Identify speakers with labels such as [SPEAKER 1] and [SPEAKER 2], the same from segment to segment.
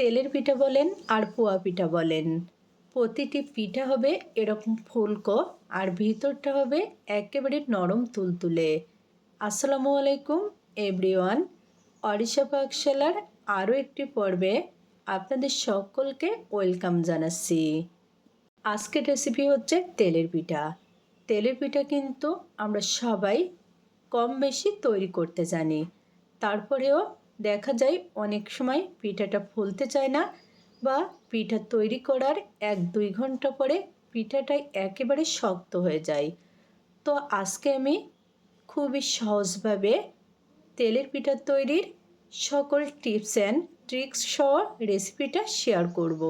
[SPEAKER 1] তেলের পিঠা বলেন আর পোয়া পিঠা বলেন। প্রতিটি পিঠা হবে এরকম ফুলকো আর ভিতরটা হবে একেবারে নরম তুলতুলে। আসসালামু আলাইকুম, এভরিওয়ান। অরিশা পাকশালার আরও একটি পর্বে আপনাদের সকলকে ওয়েলকাম জানাচ্ছি। আজকের রেসিপি হচ্ছে তেলের পিঠা। তেলের পিঠা কিন্তু আমরা সবাই কম বেশি তৈরি করতে জানি। তারপরেও দেখা যায় অনেক সময় পিঠাটা ফুলতে চায় না বা পিঠা তৈরি করার এক দুই ঘণ্টা পরে পিঠাটাই একেবারে শক্ত হয়ে যায়। তো আজকে আমি খুবই সহজভাবে তেলের পিঠা তৈরির সকল টিপস অ্যান্ড ট্রিক্স সহ রেসিপিটা শেয়ার করব।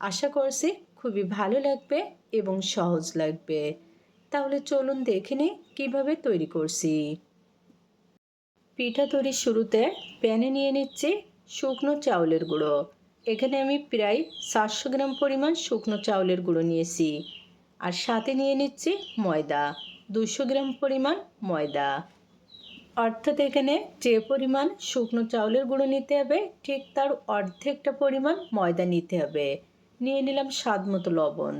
[SPEAKER 1] আশা করছি খুবই ভালো লাগবে এবং সহজ লাগবে। তাহলে চলুন দেখে নিই কীভাবে তৈরি করছি। পিঠা তৈরির শুরুতে প্যানে নিয়ে নিচ্ছি শুকনো চাউলের গুঁড়ো। এখানে আমি প্রায় সাতশো গ্রাম পরিমাণ শুকনো চাউলের গুঁড়ো নিয়েছি। আর সাথে নিয়ে নিচ্ছি ময়দা, দুশো গ্রাম পরিমাণ ময়দা। অর্থাৎ এখানে যে পরিমাণ শুকনো চাউলের গুঁড়ো নিতে হবে, ঠিক তার অর্ধেকটা পরিমাণ ময়দা নিতে হবে। নিয়ে নিলাম স্বাদ মতো লবণ।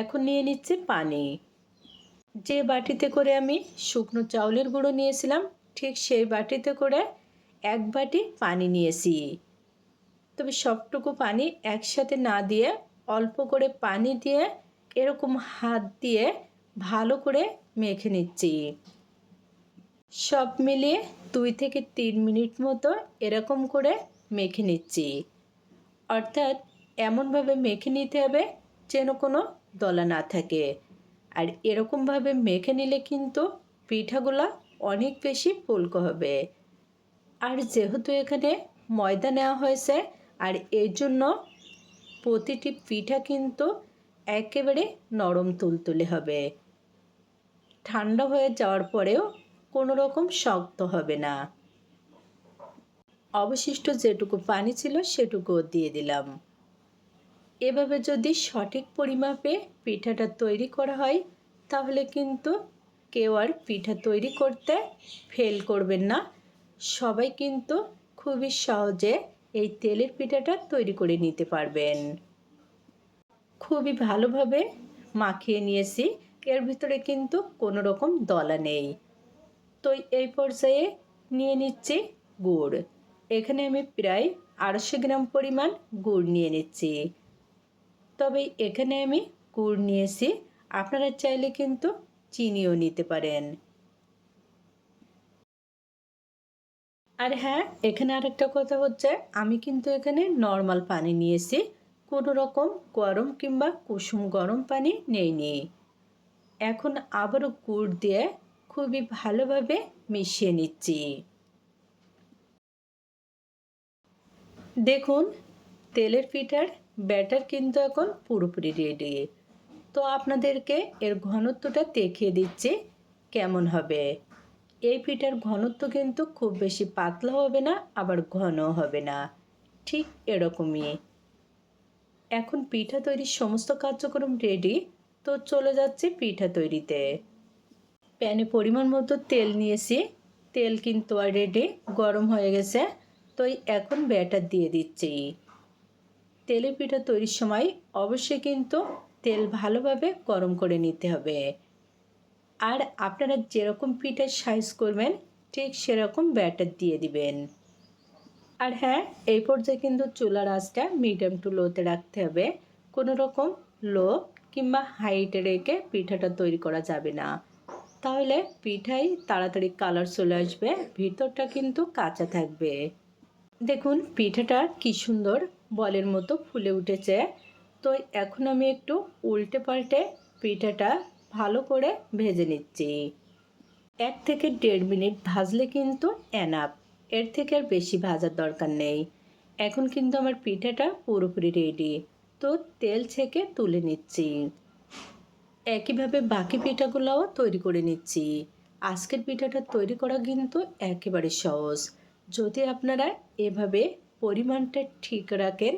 [SPEAKER 1] এখন নিয়ে নিচ্ছি পানি। যে বাটিতে করে আমি শুকনো চাউলের গুঁড়ো নিয়েছিলাম ঠিক সেই বাটিতে করে এক বাটি পানি নিয়েছি। তবে সবটুকু পানি একসাথে না দিয়ে, অল্প করে পানি দিয়ে, এরকম হাত দিয়ে ভালো করে মেখে নিচ্ছি। সব মিলিয়ে দুই থেকে তিন মিনিট মতো এরকম করে মেখে নিচ্ছি। অর্থাৎ এমনভাবে মেখে নিতে হবে যেন কোনো দলা না থাকে। আর এরকমভাবে মেখে নিলে কিন্তু পিঠাগুলো অনেক বেশি ফুলকো হবে। আর যেহেতু এখানে ময়দা নেওয়া হয়েছে, আর এর জন্য প্রতিটি পিঠা কিন্তু একেবারে নরম তুলতুলে হবে। ঠান্ডা হয়ে যাওয়ার পরেও কোনো রকম শক্ত হবে না। অবশিষ্ট যেটুকু পানি ছিল সেটুকুও দিয়ে দিলাম। এভাবে যদি সঠিক পরিমাপে পিঠাটা তৈরি করা হয়, তাহলে কিন্তু কেউ আর পিঠা তৈরি করতে ফেল করবেন না। সবাই কিন্তু খুবই সহজে এই তেলের পিঠাটা তৈরি করে নিতে পারবেন। খুবই ভালোভাবে মাখিয়ে নিয়েছি। এর ভিতরে কিন্তু কোনো রকম দলা নেই। তো এই পর্যায়ে নিয়ে নিচ্ছি গুড়। এখানে আমি প্রায় আড়াইশো গ্রাম পরিমাণ গুড় নিয়ে নিচ্ছি। তবে এখানে আমি গুড় নিয়েছি। আপনারা চাইলে কিন্তু চিনিও নিতে পারেন। আর হ্যাঁ এখানে আরেকটা কথা হচ্ছে, আমি কিন্তু এখানে নর্মাল পানি নিয়েছি। কোনো রকম গরম কিংবা কুসুম গরম পানি নেইনি। এখন আবারও গুড় দিয়ে খুবই ভালোভাবে মিশিয়ে নিচ্ছি। দেখুন, তেলের পিঠার ব্যাটার কিন্তু এখন পুরোপুরি রেডি তো আপনাদেরকে এর ঘনত্বটা দেখিয়ে দিচ্ছি কেমন হবে। এই পিঠার ঘনত্ব কিন্তু খুব বেশি পাতলা হবে না, আবার ঘনও হবে না। ঠিক এরকমই। এখন পিঠা তৈরির সমস্ত কার্যক্রম রেডি তো চলে যাচ্ছে পিঠা তৈরিতে। প্যানে পরিমাণ মতো তেল নিয়েছি, তেল কিন্তু আর রেডি গরম হয়ে গেছে, তো এখন ব্যাটার দিয়ে দিচ্ছি। তেলে পিঠা তৈরির সময় অবশ্যই কিন্তু তেল ভালোভাবে গরম করে নিতে হবে। আর আপনারা যেরকম পিঠার সাইজ করবেন, ঠিক সেরকম ব্যাটার দিয়ে দিবেন। আর হ্যাঁ এই পর্যায়ে কিন্তু চুলার আঁচটা মিডিয়াম টু লোতে রাখতে হবে। কোনো রকম লো কিংবা হাইটে রেখে পিঠাটা তৈরি করা যাবে না। তাহলে পিঠাই তাড়াতাড়ি কালার চলে আসবে, ভিতরটা কিন্তু কাঁচা থাকবে। দেখুন, পিঠাটা কি সুন্দর বলের মতো ফুলে উঠেছে। তো এখন আমি একটু উল্টে পাল্টে পিঠাটা ভালো করে ভেজে নিচ্ছি। এক থেকে দেড় মিনিট ভাজলে কিন্তু এনাপ এর থেকে আর বেশি ভাজার দরকার নেই। এখন কিন্তু আমার পিঠাটা পুরোপুরি রেডি তো তেল ছেঁকে তুলে নিচ্ছি। একইভাবে বাকি পিঠাগুলোও তৈরি করে নিচ্ছি। আজকের পিঠাটা তৈরি করা কিন্তু একেবারে সহজ। যদি আপনারা এভাবে পরিমাণটা ঠিক রাখেন,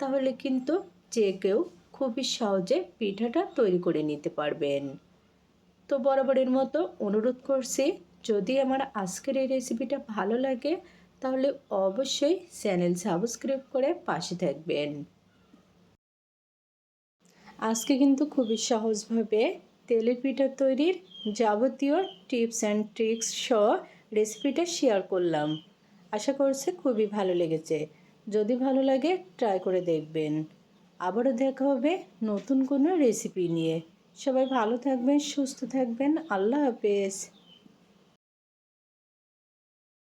[SPEAKER 1] তাহলে কিন্তু যে কেউ খুবই সহজে পিঠাটা তৈরি করে নিতে পারবেন। তো বরাবরের মতো অনুরোধ করছি, যদি আমার আজকের এই রেসিপিটা ভালো লাগে, তাহলে অবশ্যই চ্যানেল সাবস্ক্রাইব করে পাশে থাকবেন। আজকে কিন্তু খুবই সহজভাবে তেলের পিঠা তৈরির যাবতীয় টিপস অ্যান্ড ট্রিক্স সহ রেসিপিটা শেয়ার করলাম। আশা করছি খুবই ভালো লেগেছে। যদি ভালো লাগে, ট্রাই করে দেখবেন। আবারও দেখা হবে নতুন কোনো রেসিপি নিয়ে। সবাই ভালো থাকবেন সুস্থ থাকবেন। আল্লাহ হাফেজ।